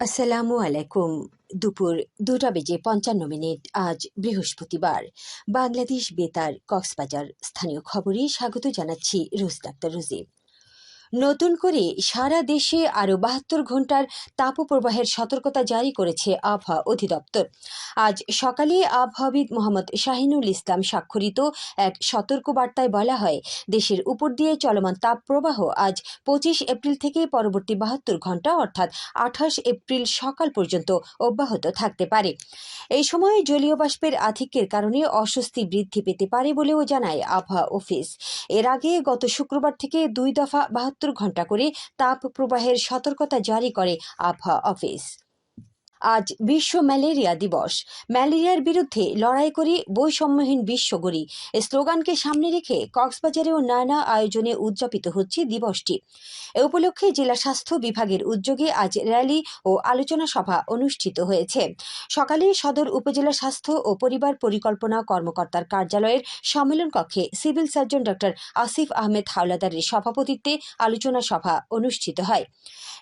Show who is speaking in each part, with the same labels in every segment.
Speaker 1: আসসালামু আলাইকুম। দুপুর দুটা বেজে পঞ্চান্ন মিনিট, আজ বৃহস্পতিবার। বাংলাদেশ বেতার কক্সবাজার। স্থানীয় খবরে স্বাগত জানাচ্ছি রোজ ডাক্তার রোজি নতুন করে সারা দেশে আরও বাহাত্তর ঘণ্টার তাপপ্রবাহের সতর্কতা জারি করেছে আবহাওয়া অধিদপ্তর। আজ সকালে আবহাওয়াবিদ মোহাম্মদ শাহিনুল ইসলাম স্বাক্ষরিত এক সতর্ক বার্তায় বলা হয়, দেশের উপর দিয়ে চলমান তাপপ্রবাহ আজ পঁচিশ এপ্রিল থেকে পরবর্তী বাহাত্তর ঘণ্টা অর্থাৎ আঠাশ এপ্রিল সকাল পর্যন্ত অব্যাহত থাকতে পারে। এই সময়ে জলীয় বাষ্পের আধিক্যের কারণে অস্বস্তি বৃদ্ধি পেতে পারে বলেও জানায় আবহাওয়া অফিস। এর আগে গত শুক্রবার থেকে দুই দফা বাহাত্তর ঘণ্টা করে তাপ প্রবাহের সতর্কতা জারি করে আবহাওয়া অফিস। আজ বিশ্ব ম্যালেরিয়া দিবস। ম্যালেরিয়ার বিরুদ্ধে লড়াই করি বৈষম্যহীন বিশ্ব গড়ি স্লোগানকে সামনে রেখে কক্সবাজারেও নানা আয়োজনে উদযাপিত হচ্ছে দিবসটি। এ উপলক্ষে জেলা স্বাস্থ্য বিভাগের উদ্যোগে আজ র্যালি ও আলোচনা সভা অনুষ্ঠিত হয়েছে। সকালে সদর উপজেলা স্বাস্থ্য ও পরিবার পরিকল্পনা কর্মকর্তার কার্যালয়ের সম্মেলন কক্ষে civil surgeon doctor Asif Ahmed হাওলাদারের সভাপতিত্বে আলোচনা সভা অনুষ্ঠিত হয়।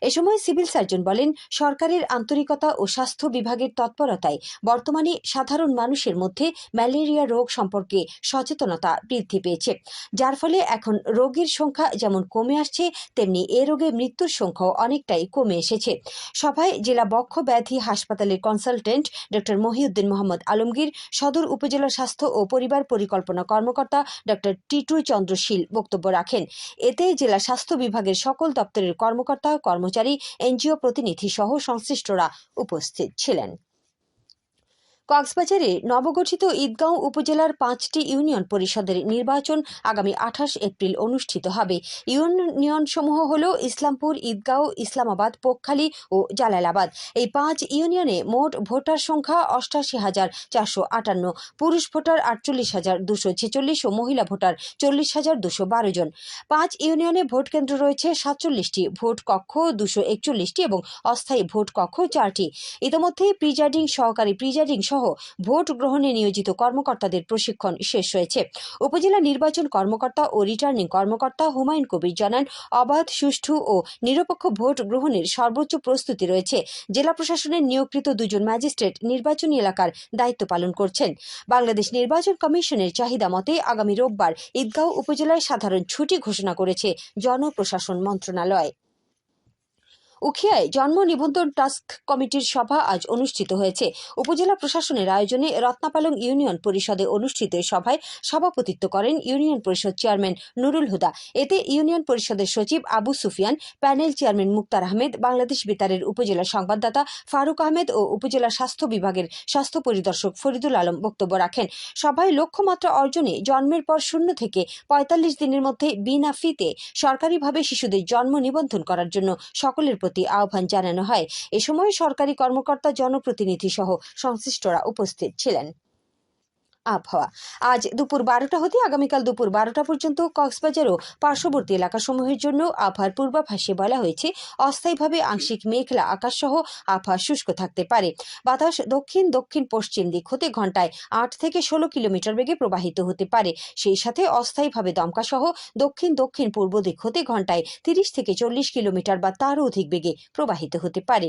Speaker 1: এ সময় সিভিল সার্জন বলেন, সরকারের আন্তরিকতা ও স্বাস্থ্য বিভাগের তৎপরতায় বর্তমানে সাধারণ মানুষের মধ্যে ম্যালেরিয়া রোগ সম্পর্কে সচেতনতা বৃদ্ধি পেয়েছে। যার ফলে এখন রোগীর সংখ্যা যেমন কমে আসছে, তেমনি এ রোগে মৃত্যুর সংখ্যাও অনেকটাই কমে এসেছে। সভায় জেলা বক্ষ ব্যাধি হাসপাতালের কনসালটেন্ট ডক্টর মহিউদ্দিন মোহাম্মদ আলমগীর, সদর উপজেলা স্বাস্থ্য ও পরিবার পরিকল্পনা কর্মকর্তা ডক্টর টিটু চন্দ্র শীল বক্তব্য রাখেন। এতে জেলা স্বাস্থ্য বিভাগের সকল দপ্তরের কর্মকর্তা, কর্মচারী, এনজিও প্রতিনিধি সহ সংশ্লিষ্টরা উপস্থিত। ছিলেন। কক্সবাজারে নবগঠিত ঈদগাঁও উপজেলার পাঁচটি ইউনিয়ন পরিষদের নির্বাচন আগামী আঠাশ এপ্রিল অনুষ্ঠিত হবে। ইউনিয়নসমূহ হল ইসলামপুর, ঈদগাঁও, ইসলামাবাদ পোকখালী ও জালালাবাদ। এই পাঁচ ইউনিয়নে মোট ভোটার সংখ্যা অষ্টাশি হাজার চারশো আটান্ন, পুরুষ ভোটার আটচল্লিশ হাজার দুশো ছেচল্লিশ ও মহিলা ভোটার চল্লিশ হাজার দুশো বারো জন। পাঁচ ইউনিয়নে ভোট কেন্দ্র রয়েছে সাতচল্লিশটি, ভোট কক্ষ দুশো একচল্লিশটি এবং অস্থায়ী ভোট কক্ষ চারটি। ইতিমধ্যে প্রিজাইডিং সহকারী প্রিজাইডিং সহ ভোট গ্রহণে নিয়োজিত কর্মকর্তাদের প্রশিক্ষণ শেষ হয়েছে। উপজেলা নির্বাচন কর্মকর্তা ও রিটার্নিং কর্মকর্তা হুমায়ুন কবির জানান, অবাধ, সুষ্ঠু ও নিরপেক্ষ ভোট গ্রহণের সর্বোচ্চ প্রস্তুতি রয়েছে। জেলা প্রশাসনের নিয়োগকৃত দুজন ম্যাজিস্ট্রেট নির্বাচনী এলাকার দায়িত্ব পালন করছেন। বাংলাদেশ নির্বাচন কমিশনের চাহিদা মতে আগামী রোববার ঈদগাঁও উপজেলায় সাধারণ ছুটি ঘোষণা করেছে জনপ্রশাসন মন্ত্রণালয়। উখিয়ায় জন্ম নিবন্ধন টাস্ক কমিটির সভা আজ অনুষ্ঠিত হয়েছে। উপজেলা প্রশাসনের আয়োজনে রত্নাপালং ইউনিয়ন পরিষদে অনুষ্ঠিত সভায় সভাপতিত্ব করেন ইউনিয়ন পরিষদ চেয়ারম্যান নুরুল হুদা। এতে ইউনিয়ন পরিষদের সচিব আবু সুফিয়ান, প্যানেল চেয়ারম্যান মুক্তার আহমেদ, বাংলাদেশ বেতারের উপজেলা সংবাদদাতা ফারুক আহমেদ ও উপজেলা স্বাস্থ্য বিভাগের স্বাস্থ্য পরিদর্শক ফরিদুল আলম বক্তব্য রাখেন। সভায় লক্ষ্যমাত্রা অর্জনে জন্মের পর শূন্য থেকে পঁয়তাল্লিশ দিনের মধ্যে বিনা ফিতে সরকারিভাবে শিশুদের জন্ম নিবন্ধন করার জন্য সকলের প্রতি আহ্বান জানানো হয়। এ সময় সরকারি কর্মকর্তা জনপ্রতিনিধি সহ সংশ্লিষ্টরা উপস্থিত ছিলেন। আবহাওয়া। আজ দুপুর বারোটা হতে আগামীকাল দুপুর বারোটা পর্যন্ত কক্সবাজার ও পার্শ্ববর্তী এলাকাসমূহের জন্য আবহাওয়ার পূর্বাভাসে বলা হয়েছে, অস্থায়ীভাবে আংশিক মেঘলা আকাশ সহ আবহাওয়া শুষ্ক থাকতে পারে। বাতাস দক্ষিণ দক্ষিণ, পশ্চিম দিক হতে ঘন্টায় আট থেকে ষোলো কিলোমিটার বেগে প্রবাহিত হতে পারে। সেই সাথে অস্থায়ীভাবে দমকা সহ দক্ষিণ দক্ষিণ, পূর্ব দিক হতে ঘন্টায় তিরিশ থেকে চল্লিশ কিলোমিটার বা তারও অধিক বেগে প্রবাহিত হতে পারে।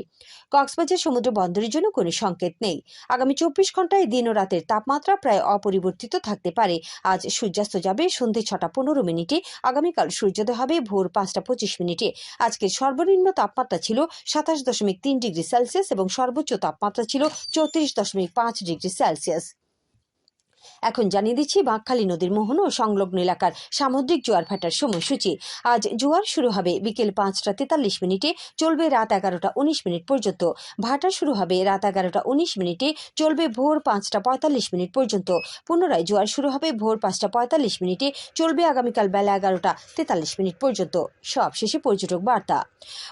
Speaker 1: কক্সবাজার সমুদ্র বন্দরের জন্য কোনো সংকেত নেই। আগামী চব্বিশ ঘন্টায় দিন ও রাতের তাপমাত্রা প্রায় অপরিবর্তিত থাকতে পারে। আজ সূর্যাস্ত যাবে সন্ধে ছটা পনেরো মিনিটে। আগামীকাল সূর্যোদয় হবে ভোর পাঁচটা পঁচিশ মিনিটে। আজকের সর্বনিম্ন তাপমাত্রা ছিল সাতাশ দশমিক তিন ডিগ্রি সেলসিয়াস এবং সর্বোচ্চ তাপমাত্রা ছিল চৌত্রিশ দশমিক পাঁচ ডিগ্রি সেলসিয়াস। এখন জানিয়ে দিচ্ছি, বাঁকখালী নদীর মোহন ও সংলগ্ন এলাকার সামুদ্রিক জোয়ার ভাটার সময়সূচি। আজ জোয়ার শুরু হবে বিকেল পাঁচটা তেতাল্লিশ মিনিটে, চলবে রাত এগারোটা উনিশ মিনিট পর্যন্ত। ভাটা শুরু হবে রাত এগারোটা উনিশ মিনিটে, চলবে ভোর পাঁচটা পঁয়তাল্লিশ মিনিট পর্যন্ত। পুনরায় জোয়ার শুরু হবে ভোর পাঁচটা পঁয়তাল্লিশ মিনিটে, চলবে আগামীকাল বেলা এগারোটা তেতাল্লিশ মিনিট পর্যন্ত। সবশেষে পর্যটক বার্তা।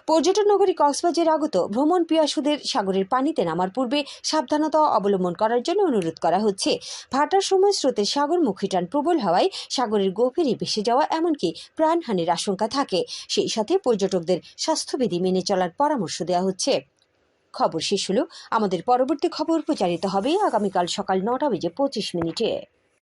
Speaker 1: পর্যটন নগরী কক্সবাজার আগত ভ্রমণ পিয়াসুদের সাগরের পানিতে নামার পূর্বে সাবধানতা অবলম্বন করার জন্য অনুরোধ করা হচ্ছে। ভাটার সময় স্রোতের সাগরমুখী টান প্রবল হওয়ায় সাগরের গভীরে ভেসে যাওয়া এমনকি প্রাণহানির আশঙ্কা থাকে। সেই সাথে পর্যটকদের স্বাস্থ্যবিধি মেনে চলার পরামর্শ দেওয়া হচ্ছে। খবর শেষ হল। আমাদের পরবর্তী খবর প্রচারিত হবে আগামীকাল সকাল নটা বেজে পঁচিশ মিনিটে।